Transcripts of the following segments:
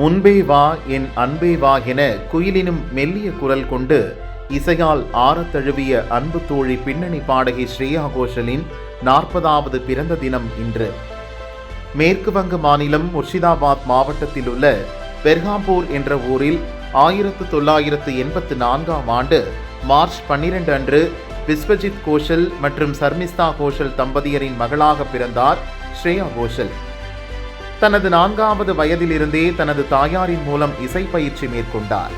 முன்பே வா என் அன்பே வா என குயிலினும் மெல்லிய குரல் கொண்டு இசையால் ஆறத்தழுவிய அன்பு தோழி பின்னணி பாடகி ஸ்ரேயா கோஷலின் நாற்பதாவது பிறந்த தினம் இன்று. மேற்கு வங்க மாநிலம் முர்ஷிதாபாத் மாவட்டத்தில் உள்ள பெர்காம்பூர் என்ற ஊரில் ஆயிரத்து தொள்ளாயிரத்து எண்பத்து நான்காம் ஆண்டு மார்ச் பன்னிரண்டு அன்று விஸ்வஜித் கோஷல் மற்றும் சர்மிஸ்தா கோஷல் தம்பதியரின் மகளாக பிறந்தார் ஸ்ரேயா கோஷல். தனது நான்காவது வயதிலிருந்தே தனது தாயாரின் மூலம் இசை பயிற்சி மேற்கொண்டார்.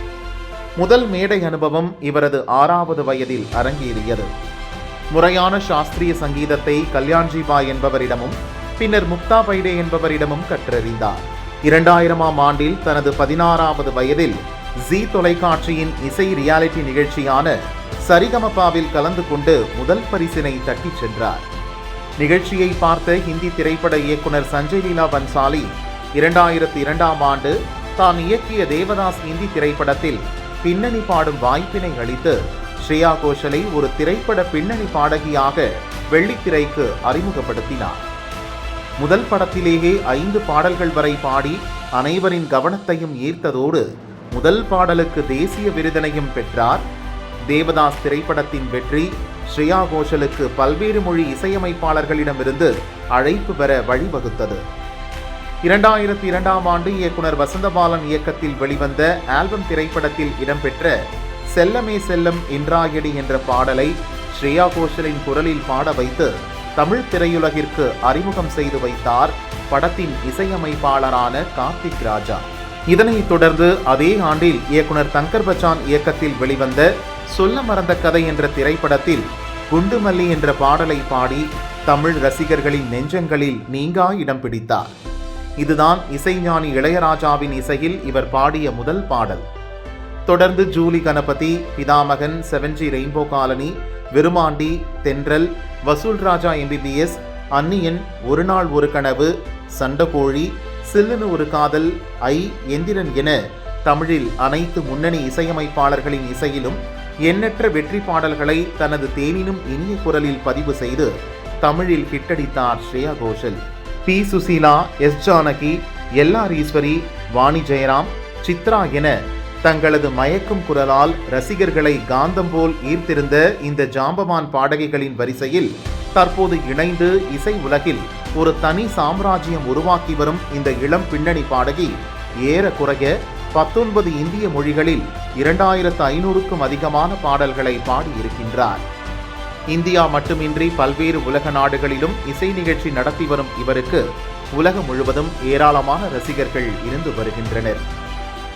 முதல் மேடை அனுபவம் இவரது ஆறாவது வயதில் அரங்கேறியது. முறையான சாஸ்திரிய சங்கீதத்தை கல்யாண்ஜிபா என்பவரிடமும் பின்னர் முக்தா பைடே என்பவரிடமும் கற்றறிந்தார். இரண்டாயிரமாம் ஆண்டில் தனது பதினாறாவது வயதில் ஜி தொலைக்காட்சியின் இசை ரியாலிட்டி நிகழ்ச்சியான சரிகமபாவில் கலந்து கொண்டு முதல் பரிசினை தட்டிச் சென்றார். நிகழ்ச்சியை பார்த்த ஹிந்தி திரைப்பட இயக்குனர் சஞ்சய் லீலா பன்சாலி இரண்டாயிரத்தி இரண்டாம் ஆண்டு தான் இயக்கிய தேவதாஸ் இந்தி திரைப்படத்தில் பின்னணி பாடும் வாய்ப்பினை அளித்து ஸ்ரேயா கோஷலை ஒரு திரைப்பட பின்னணி பாடகியாக வெள்ளித்திரைக்கு அறிமுகப்படுத்தினார். முதல் படத்திலேயே ஐந்து பாடல்கள் வரை பாடி அனைவரின் கவனத்தையும் ஈர்த்ததோடு முதல் பாடலுக்கு தேசிய விருதினையும் பெற்றார். தேவதாஸ் திரைப்படத்தின் வெற்றி ஸ்ரேயா கோஷலுக்கு பல்வேறு மொழி இசையமைப்பாளர்களிடமிருந்து அழைப்பு பெற வழிவகுத்தது. இரண்டாயிரத்தி இரண்டாம் ஆண்டு இயக்குனர் வசந்தபாலன் இயக்கத்தில் வெளிவந்த ஆல்பம் திரைப்படத்தில் இடம்பெற்ற செல்லமே செல்லம் இன்றாயடி என்ற பாடலை ஸ்ரேயா கோஷலின் குரலில் பாட வைத்து தமிழ் திரையுலகிற்கு அறிமுகம் செய்து வைத்தார் படத்தின் இசையமைப்பாளரான கார்த்திக் ராஜா. இதனைத் தொடர்ந்து அதே ஆண்டில் இயக்குனர் தங்கர் பச்சான் இயக்கத்தில் வெளிவந்த சொல்ல மறந்த கதை என்ற திரைப்படத்தில் குண்டுமல்லி என்ற பாடலை பாடி தமிழ் ரசிகர்களின் நெஞ்சங்களில் நீங்கா இடம் பிடித்தார். இதுதான் இசைஞானி இளையராஜாவின் இசையில் இவர் பாடிய முதல் பாடல். தொடர்ந்து Julie Ganapathi Pithamagan seven G rainbow colony Virumandi Thendral Vasool Raja MBBS Anniyan ஒரு நாள் ஒரு கனவு சண்டகோழி சில்லுன்னு ஒரு காதல் ஐ எந்திரன் என தமிழில் அனைத்து முன்னணி இசையமைப்பாளர்களின் இசையிலும் எண்ணற்ற வெற்றி பாடல்களை தனது தேனினும் இனிய குரலில் பதிவு செய்து தமிழில் ஹிட்டடித்தார் Shreya Ghoshal. P. Susheela S. Janaki L. R. Eswari Vani Jayaram Chithra என தங்களது மயக்கும் குரலால் ரசிகர்களை காந்தம் போல் ஈர்த்திருந்த இந்த ஜாம்பவான் பாடகைகளின் வரிசையில் தற்போது இணைந்து இசை உலகில் ஒரு தனி சாம்ராஜ்யம் உருவாக்கி வரும் இந்த இளம் பின்னணி பாடகி ஏறக்குறைய பத்தொன்பது இந்திய மொழிகளில் இரண்டாயிரத்து ஐநூறுக்கும் அதிகமான பாடல்களை பாடியிருக்கின்றார். இந்தியா மட்டுமின்றி பல்வேறு உலக நாடுகளிலும் இசை நிகழ்ச்சி நடத்தி வரும் இவருக்கு உலகம் முழுவதும் ஏராளமான ரசிகர்கள் இருந்து வருகின்றனர்.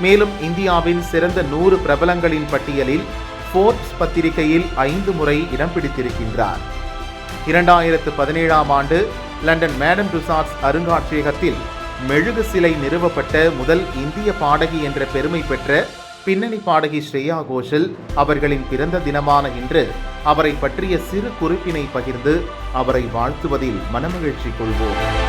மேலும் இந்தியாவின் சிறந்த நூறு பிரபலங்களின் பட்டியலில் ஃபோர்ப்ஸ் பத்திரிகையில் ஐந்து முறை இடம் பிடித்திருக்கின்றார். இரண்டாயிரத்து பதினேழாம் ஆண்டு லண்டன் மேடம் டுசாட்ஸ் அருங்காட்சியகத்தில் மெழுகு சிலை நிறுவப்பட்ட முதல் இந்திய பாடகி என்ற பெருமை பெற்ற பின்னணி பாடகி ஸ்ரேயா கோஷல் அவர்களின் பிறந்த தினமான இன்று அவரை பற்றிய சிறு குறிப்பினை பகிர்ந்து அவரை வாழ்த்துவதில் மனமகிழ்ச்சி கொள்வோம்.